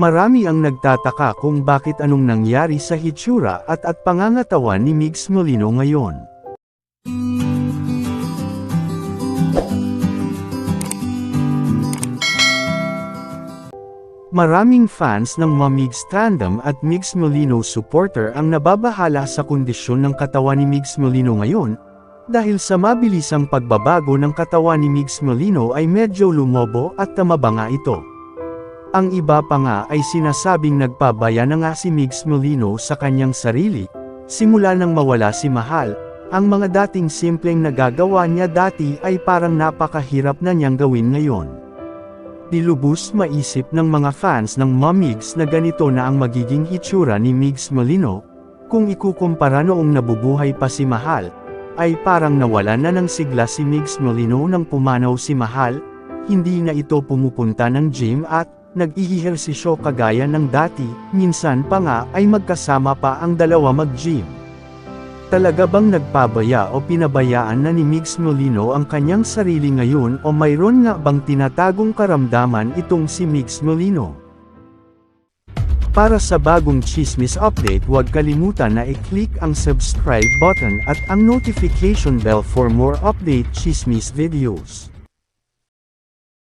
Marami ang nagtataka kung bakit anong nangyari sa hitsura at at pangangatawan ni Migs Molino ngayon. Maraming fans ng Mamigs Tandem at Migs Molino supporter ang nababahala sa kondisyon ng katawan ni Migs Molino ngayon, dahil sa mabilisang pagbabago ng katawan ni Migs Molino ay medyo lumobo at tamaba nga ito. Ang iba pa nga ay sinasabing nagpabaya na nga si Migs Molino sa kanyang sarili, simula nang mawala si Mahal, ang mga dating simpleng nagagawa niya dati ay parang napakahirap na niyang gawin ngayon. Dilubos maisip ng mga fans ng Mamigs na ganito na ang magiging itsura ni Migs Molino, kung ikukumpara noong nabubuhay pa si Mahal, ay parang nawala na ng sigla si Migs Molino nang pumanaw si Mahal, hindi na ito pumupunta ng gym at, nag-ihihersisyo kagaya ng dati, minsan pa nga ay magkasama pa ang dalawa mag-gym. Talaga bang nagpabaya o pinabayaan na ni Migs Molino ang kanyang sarili ngayon o mayroon nga bang tinatagong karamdaman itong si Migs Molino? Para sa bagong chismis update huwag kalimutan na i-click ang subscribe button at ang notification bell for more update chismis videos.